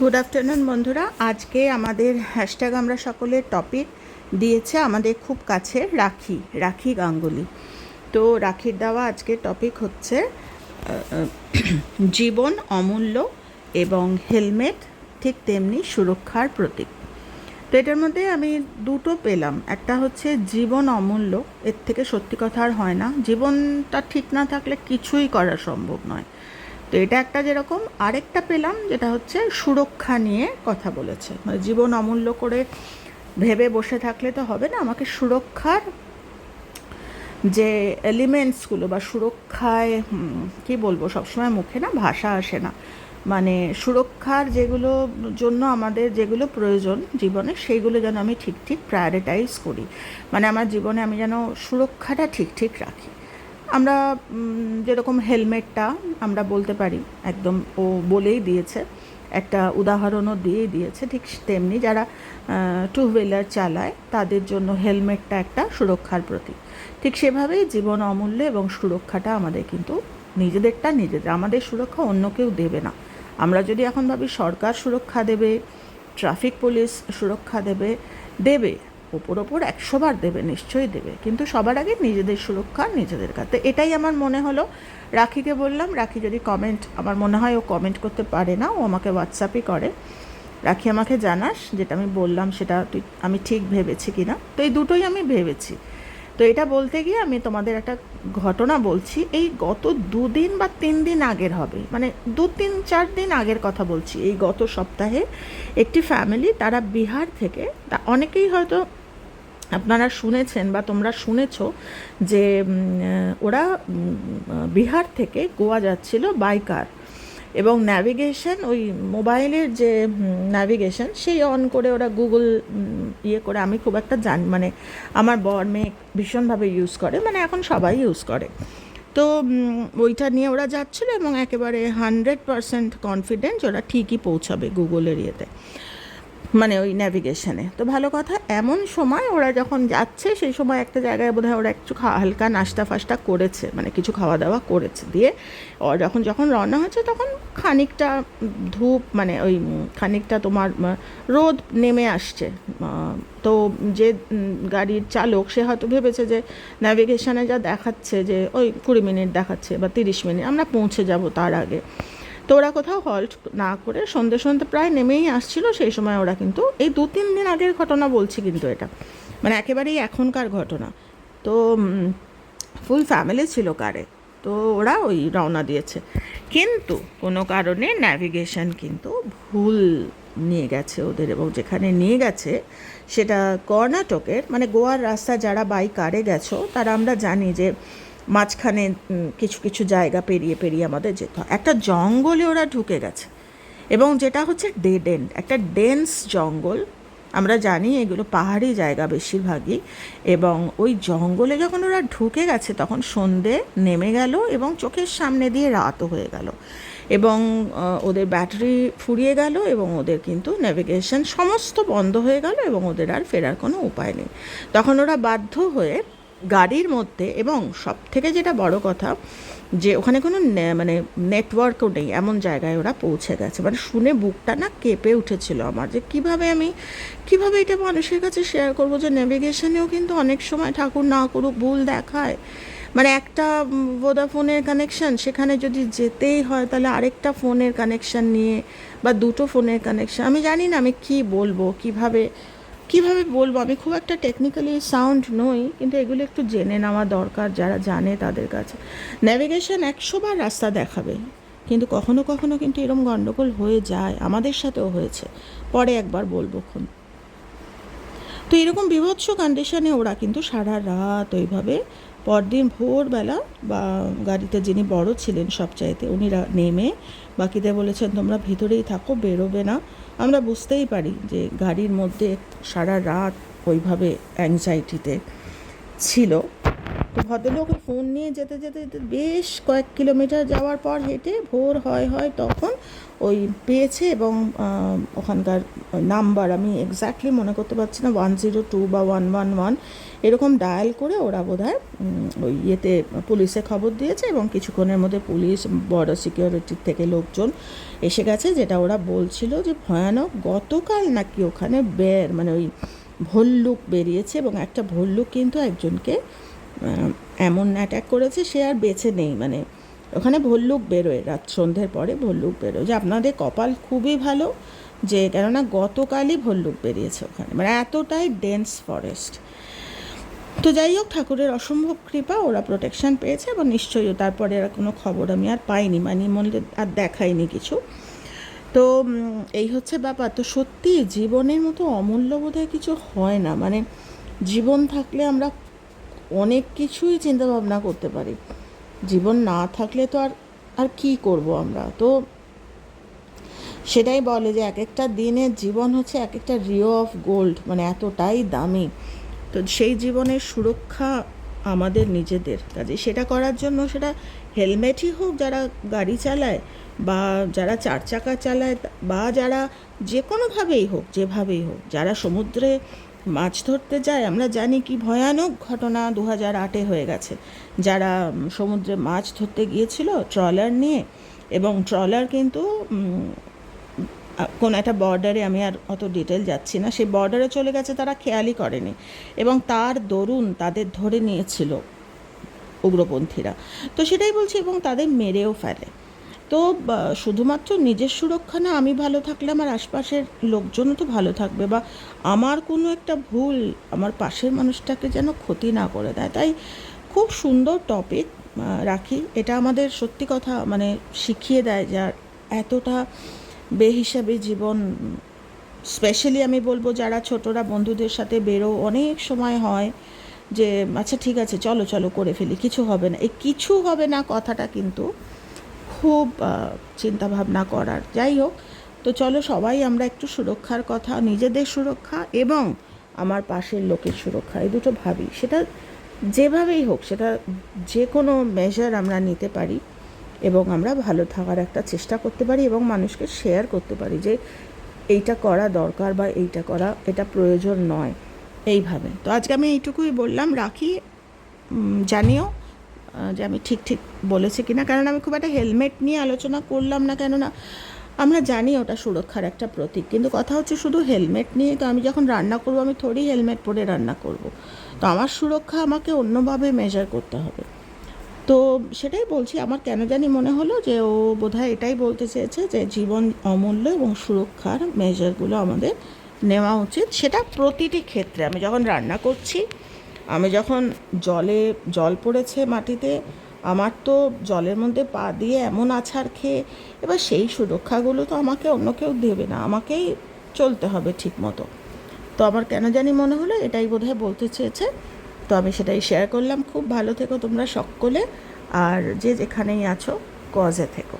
Good afternoon বন্ধুরা। আজকে আমাদের হ্যাশট্যাগ আমরা সকলের টপিক দিয়েছে আমাদের খুব কাছে রাখি রাখি গাঙ্গুলি। তো রাখির দেওয়া আজকের টপিক হচ্ছে জীবন অমূল্য এবং হেলমেট ঠিক তেমনি সুরক্ষার প্রতীক। তো এটার মধ্যে আমি দুটো পেলাম। একটা হচ্ছে জীবন অমূল্য, এর থেকে সত্যি কথা আর হয় না। জীবনটা ঠিক না থাকলে কিছুই করা সম্ভব নয়। তো এটা একটা যেরকম, আরেকটা পেলাম যেটা হচ্ছে সুরক্ষা নিয়ে কথা বলেছে। মানে জীবন অমূল্য করে ভেবে বসে থাকলে তো হবে না, আমাকে সুরক্ষার যে এলিমেন্টসগুলো বা সুরক্ষায় কি বলব, সবসময় মুখে না, ভাষা আসে না। মানে সুরক্ষার যেগুলো জন্য আমাদের যেগুলো প্রয়োজন জীবনে, সেইগুলো যেন আমি ঠিক ঠিক প্রায়োরিটাইজ করি। মানে আমার জীবনে আমি যেন সুরক্ষাটা ঠিক ঠিক রাখি। আমরা যেরকম হেলমেটটা আমরা বলতে পারি, একদম ও বলেই দিয়েছে, একটা উদাহরণও দিয়েই দিয়েছে, ঠিক তেমনি যারা টু হুইলার চালায়, তাদের জন্য হেলমেটটা একটা সুরক্ষার প্রতীক। ঠিক সেভাবেই জীবন অমূল্য এবং সুরক্ষাটা আমাদের কিন্তু নিজেদেরটা নিজেদের, আমাদের সুরক্ষা অন্য কেউ দেবে না। আমরা যদি এখন ভাবি সরকার সুরক্ষা দেবে, ট্রাফিক পুলিশ সুরক্ষা দেবে দেবে ওপর ওপর একশো বার দেবে, নিশ্চয়ই দেবে। কিন্তু সবার আগে নিজেদের সুরক্ষা নিজেদের কাছে এটাই আমার মনে হলো। রাখিকে বললাম, রাখি যদি কমেন্ট আমার মনে হয় ও কমেন্ট করতে পারে না, ও আমাকে হোয়াটসঅ্যাপই করে। রাখি আমাকে জানাস, যেটা আমি বললাম সেটা তুই, আমি ঠিক ভেবেছি কি না? তো এই দুটোই আমি ভেবেছি। তো এটা বলতে গিয়ে আমি তোমাদের একটা ঘটনা বলছি। এই গত দুদিন বা তিন দিন আগের হবে মানে দু, তিন, চার দিন আগের কথা বলছি। এই গত সপ্তাহে একটি ফ্যামিলি তারা বিহার থেকে অনেকেই হয়তো আপনারা শুনেছেন বা তোমরা শুনেছ যে ওরা বিহার থেকে গোয়া যাচ্ছিল বাইকার এবং ন্যাভিগেশন ওই মোবাইলের যে ন্যাভিগেশন সেই অন করে ওরা গুগল ইয়ে করে। আমি খুব একটা জানি মানে আমার বর, মেয়ে ভীষণভাবে ইউজ করে। মানে এখন সবাই ইউজ করে। তো ওইটা নিয়ে ওরা যাচ্ছিল এবং একেবারে হান্ড্রেড পারসেন্ট কনফিডেন্স ওরা ঠিকই পৌঁছাবে গুগলের ইয়েতে। মানে ওই ন্যাভিগেশনে তো ভালো কথা, এমন সময় ওরা যখন যাচ্ছে, সেই সময় একটা জায়গায় বোধহয় ওরা একটু হালকা নাস্তা ফাস্তা করেছে মানে কিছু খাওয়া দাওয়া করেছে দিয়ে, ওরা যখন যখন রওনা হচ্ছে তখন খানিকটা ধূপ মানে ওই খানিকটা তোমার রোদ নেমে আসছে। তো যে গাড়ির চালক, সে হয়তো ভেবেছে যে ন্যাভিগেশনে যা দেখাচ্ছে, যে ওই কুড়ি মিনিট দেখাচ্ছে বা তিরিশ মিনিট, আমরা পৌঁছে যাব তার আগে। তো ওরা কোথাও হল্ট না করে সন্ধে সন্ধে প্রায় নেমেই আসছিল, সেই সময় ওরা কিন্তু, এই দু তিন দিন আগের ঘটনা বলছি কিন্তু এটা। মানে একেবারেই এখনকার ঘটনা। তো ফুল ফ্যামিলি ছিল কারে, তো ওরা ওই রওনা দিয়েছে। কিন্তু কোনো কারণে ন্যাভিগেশন কিন্তু ভুল নিয়ে গেছে ওদের এবং যেখানে নিয়ে গেছে সেটা কর্ণাটকের মানে গোয়ার রাস্তা যারা বাই কারে গেছো, তারা আমরা জানি যে মাঝখানে কিছু কিছু জায়গা পেরিয়ে পেরিয়ে আমাদের যেতে। হয় একটা জঙ্গলে ওরা ঢুকে গেছে। এবং যেটা হচ্ছে ডেড এন্ড একটা ডেন্স জঙ্গল। আমরা জানি এগুলো পাহাড়ি জায়গা বেশিরভাগই। এবং ওই জঙ্গলে যখন ওরা ঢুকে গেছে, তখন সন্ধে নেমে গেল এবং চোখের সামনে দিয়ে রাতও হয়ে গেল। এবং ওদের ব্যাটারি ফুরিয়ে গেল এবং ওদের কিন্তু নেভিগেশন সমস্ত বন্ধ হয়ে গেল এবং ওদের আর ফেরার কোনো উপায় নেই। তখন ওরা বাধ্য হয়ে গাড়ির মধ্যে এবং সব থেকে যেটা বড় কথা যে ওখানে কোনো মানে নেটওয়ার্কও নেই, এমন জায়গায় ওরা পৌঁছে গেছে। মানে শুনে বুকটা না কেঁপে উঠেছিল আমার যে কীভাবে আমি, কীভাবে এটা মানুষের কাছে শেয়ার করব যে নেভিগেশনেও কিন্তু অনেক সময় ঠাকুর না করুক, ভুল দেখায়। মানে একটা ভোদাফোনের কানেকশন সেখানে যদি যেতেই হয় তাহলে আরেকটা ফোনের কানেকশন নিয়ে বা দুটো ফোনের কানেকশন আমি জানি না আমি কি বলব, কীভাবে কীভাবে বলব? আমি খুব একটা টেকনিক্যালি সাউন্ড নই, কিন্তু এগুলো একটু জেনে নেওয়া দরকার যারা জানে তাদের কাছে। ন্যাভিগেশন একশোবার রাস্তা দেখাবে, কিন্তু কখনো কখনো কিন্তু এরম গণ্ডগোল হয়ে যায়। আমাদের সাথেও হয়েছে। পরে একবার বলব খন। তো এরকম বিভৎস কন্ডিশনে ওরা কিন্তু সারা রাত ওইভাবে পরদিন ভোরবেলা বা গাড়িতে যিনি বড় ছিলেন সবচাইতে, উনি নেমে বাকিদের বলেছেন, তোমরা ভিতরেই থাকো, বেরোবে না। আমরা বুঝতেই পারি যে গাড়ির মধ্যে সারা রাত ওইভাবে অ্যাংজাইটিতে ছিল। তো ভদ্রলোক ফোন নিয়ে যেতে যেতে যেতে বেশ কয়েক কিলোমিটার যাওয়ার পর হেঁটে ভোর হয় হয় তখন ওই পেয়েছে এবং ওখানকার নাম্বার আমি এক্স্যাক্টলি মনে করতে পারছি না ওয়ান জিরো টু বা ওয়ান ওয়ান ওয়ান এরকম ডায়াল করে ওরা বোধহয় ওই ইয়েতে পুলিশে খবর দিয়েছে এবং কিছুক্ষণের মধ্যে পুলিশ বর্ডার সিকিউরিটির থেকে লোকজন এসে গেছে যেটা ওরা বলছিল যে ভয়ানক গতকাল নাকি ওখানে বের মানে ওই ভল্লুক বেরিয়েছে এবং একটা ভল্লুক কিন্তু একজনকে এমন অ্যাটাক করেছে, সে আর বেঁচে নেই। মানে ওখানে ভল্লুক বেরোয়, রাত সন্ধ্যের পরে ভল্লুক বেরোয়। যে আপনাদের কপাল খুবই ভালো, যে কেননা গতকালই ভল্লুক বেরিয়েছে ওখানে। মানে এতটাই ডেন্স ফরেস্ট তো যাই হোক, ঠাকুরের অসম্ভব কৃপা, ওরা প্রোটেকশন পেয়েছে এবং নিশ্চয়ই তারপরে আর কোনো খবর আমি আর পাইনি মানে মনে আর দেখাইনি কিছু। তো এই হচ্ছে ব্যাপার। তো সত্যি জীবনের মতো অমূল্য বোধহয় কিছু হয় না। মানে জীবন থাকলে আমরা অনেক কিছুই চিন্তা ভাবনা করতে পারি। জীবন না থাকলে তো আর আর কি করব আমরা? তো সেটাই বলে যে এক একটা দিনের জীবন হচ্ছে এক একটা রিও অফ গোল্ড মানে এতটাই দামি। তো সেই জীবনের সুরক্ষা আমাদের নিজেদের। কাজে সেটা করার জন্য সেটা হেলমেটই হোক যারা গাড়ি চালায় বা যারা চার চাকা চালায় বা যারা যে কোনোভাবেই হোক, যেভাবেই হোক, যারা সমুদ্রে মাছ ধরতে যায়, আমরা জানি কি ভয়ানক ঘটনা দু হাজার আটে হয়ে গেছে। যারা সমুদ্রে মাছ ধরতে গিয়েছিল ট্রলার নিয়ে, এবং ট্রলার কিন্তু কোনো একটা বর্ডারে আমি আর অত ডিটেল যাচ্ছি না, সেই বর্ডারে চলে গেছে তারা খেয়ালই করেনি। এবং তার দরুন তাদের ধরে নিয়েছিল উগ্রপন্থীরা। তো সেটাই বলছি, এবং তাদের মেরেও ফেলে। তো শুধুমাত্র নিজের সুরক্ষা না, আমি ভালো থাকলে আমার আশপাশের লোকজনও তো ভালো থাকবে বা আমার কোনো একটা ভুল আমার পাশের মানুষটাকে যেন ক্ষতি না করে দেয়। তাই খুব সুন্দর টপিক রাখি। এটা আমাদের সত্যি কথা মানে শিখিয়ে দেয় যে আর এতটা বেহিসাবে জীবন স্পেশালি আমি বলব যারা ছোটরা বন্ধুদের সাথে বেরো, অনেক সময় হয় যে আচ্ছা ঠিক আছে, চলো চলো, করে ফেলি। কিছু হবে না। এই কিছু হবে না কথাটা কিন্তু খুব চিন্তা ভাবনা করার। যাই হোক, তো চলো সবাই আমরা একটু সুরক্ষার কথা, নিজেদের সুরক্ষা এবং আমার পাশের লোকের সুরক্ষা, এই দুটো ভাবি। সেটা যেভাবেই হোক, সেটা যে কোনো মেজার আমরা নিতে পারি এবং আমরা ভালো থাকার একটা চেষ্টা করতে পারি এবং মানুষকে শেয়ার করতে পারি যে এইটা করা দরকার বা এইটা করা, এটা প্রয়োজন নয়। এইভাবে। তো আজকে আমি এইটুকুই বললাম, রাখি জানিও। যে আমি ঠিক ঠিক বলেছি কিনা, কারণ আমি খুব একটা হেলমেট নিয়ে আলোচনা করলাম না, কেননা আমরা জানি ওটা সুরক্ষার একটা প্রতীক, কিন্তু কথা হচ্ছে শুধু হেলমেট নিয়ে, তো আমি যখন রান্না করব, আমি থোড়ি হেলমেট পরে রান্না করব। তো আমার সুরক্ষা আমাকে অন্যভাবে মেজার করতে হবে। তো সেটাই বলছি, আমার কেন জানি মনে হলো যে ও বোধহয় এটাই বলতে চেয়েছে যে জীবন অমূল্য এবং সুরক্ষার মেজারগুলো আমাদের নেওয়া উচিত। সেটা প্রতিটি ক্ষেত্রে, আমি যখন রান্না করছি আমি যখন জলে, জল পড়েছে মাটিতে, আমার তো জলের মধ্যে পা দিয়ে এমন আছাড় খেয়ে, এবার সেই সুরক্ষাগুলো তো আমাকে অন্য কেউ দেবে না, আমাকেই চলতে হবে ঠিক মতো তো আমার কেন জানি মনে হলো, এটাই বোধহয় বলতে চেয়েছে। তো আমি সেটাই শেয়ার করলাম। খুব ভালো থেকো তোমরা সকলে, আর যে যেখানেই আছো কজে থেকো।